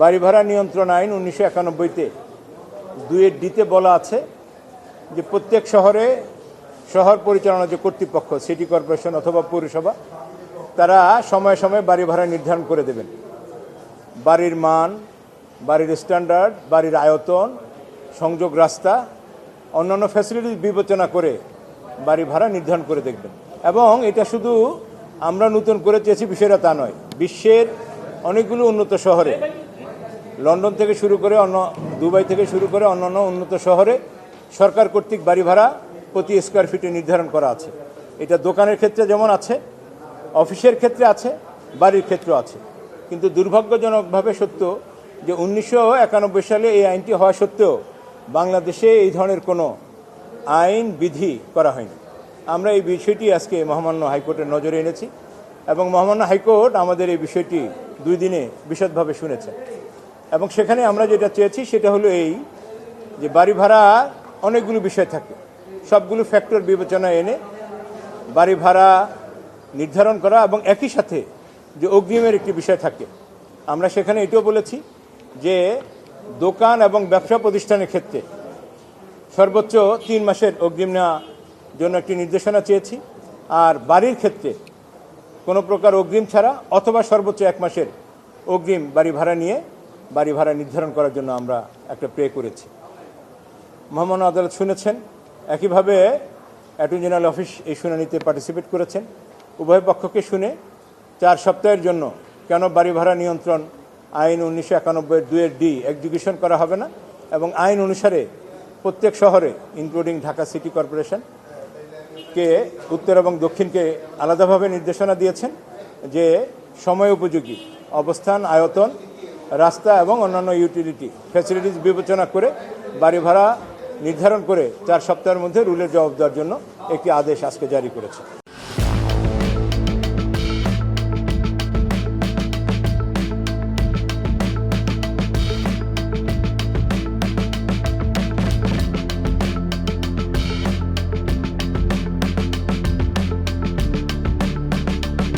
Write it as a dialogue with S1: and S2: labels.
S1: বাড়ি ভাড়া নিয়ন্ত্রণ আইন উনিশশো একানব্বইতে। দুইয়ের ডিতে বলা আছে যে প্রত্যেক শহরে শহর পরিচালনা যে কর্তৃপক্ষ, সিটি কর্পোরেশন অথবা পৌরসভা, তারা সময়ে সময়ে বাড়ি ভাড়া নির্ধারণ করে দেবেন। বাড়ির মান, বাড়ির স্ট্যান্ডার্ড, বাড়ির আয়তন, সংযোগ রাস্তা, অন্যান্য ফ্যাসিলিটি বিবেচনা করে বাড়ি ভাড়া নির্ধারণ করে দেখবেন। এবং এটা শুধু আমরা নতুন করে চেয়েছি, বিষয়টা তা নয়। বিশ্বের অনেকগুলো উন্নত শহরে লন্ডন থেকে শুরু করে অন্য, দুবাই থেকে শুরু করে অন্যান্য উন্নত শহরে সরকার কর্তৃক বাড়ি ভাড়া প্রতি স্কোয়ার ফিটে নির্ধারণ করা আছে। এটা দোকানের ক্ষেত্রে যেমন আছে, অফিসের ক্ষেত্রে আছে, বাড়ির ক্ষেত্রেও আছে। কিন্তু দুর্ভাগ্যজনকভাবে সত্য যে উনিশশো একানব্বই সালে এই আইনটি হওয়া সত্ত্বেও বাংলাদেশে এই ধরনের কোনো আইন বিধি করা হয়নি। আমরা এই বিষয়টি আজকে মহামান্য হাইকোর্টের নজরে এনেছি এবং মহামান্য হাইকোর্ট আমাদের এই বিষয়টি দুই দিনে বিশদভাবে শুনেছে। এবং সেখানে আমরা যেটা চেয়েছি সেটা হলো এই যে বাড়ি ভাড়া অনেকগুলো বিষয় থাকে। সবগুলো ফ্যাক্টর বিবেচনায় এনে বাড়ি ভাড়া নির্ধারণ করা এবং একই সাথে যে অগ্রিমের একটি বিষয় থাকে। আমরা সেখানে এটাও বলেছি যে দোকান এবং ব্যবসা প্রতিষ্ঠানের ক্ষেত্রে সর্বোচ্চ তিন মাসের অগ্রিম নেওয়া জন্য একটি নির্দেশনা চেয়েছি। আর বাড়ির ক্ষেত্রে কোনো প্রকার অগ্রিম ছাড়া অথবা সর্বোচ্চ এক মাসের অগ্রিম বাড়ি ভাড়া নিয়ে বাড়ি ভাড়া নির্ধারণ করার জন্য আমরা একটা প্রে করেছি। মহামান্য আদালত শুনেছেন, একইভাবে অ্যাটর্নি জেনারেল অফিস এই শুনানিতে পার্টিসিপেট করেছেন। উভয় পক্ষকে শুনে চার সপ্তাহের জন্য কেন বাড়ি ভাড়া নিয়ন্ত্রণ আইন উনিশশো একানব্বই দুয়ের ডি এক্সিকিউশন করা হবে না? এবং আইন অনুসারে প্রত্যেক শহরে ইনক্লুডিং ঢাকা সিটি কর্পোরেশন কে উত্তর এবং দক্ষিণকে আলাদাভাবে নির্দেশনা দিয়েছেন যে সময় উপযোগী, অবস্থান, আয়তন রাস্তা এবং অন্যান্য ইউটিলিটি ফ্যাসিলিটিস বিবেচনা করে বাড়ি ভাড়া নির্ধারণ করে চার সপ্তাহের মধ্যে রুলের জবাব দেওয়ার জন্য একটি আদেশ আজকে জারি করেছে।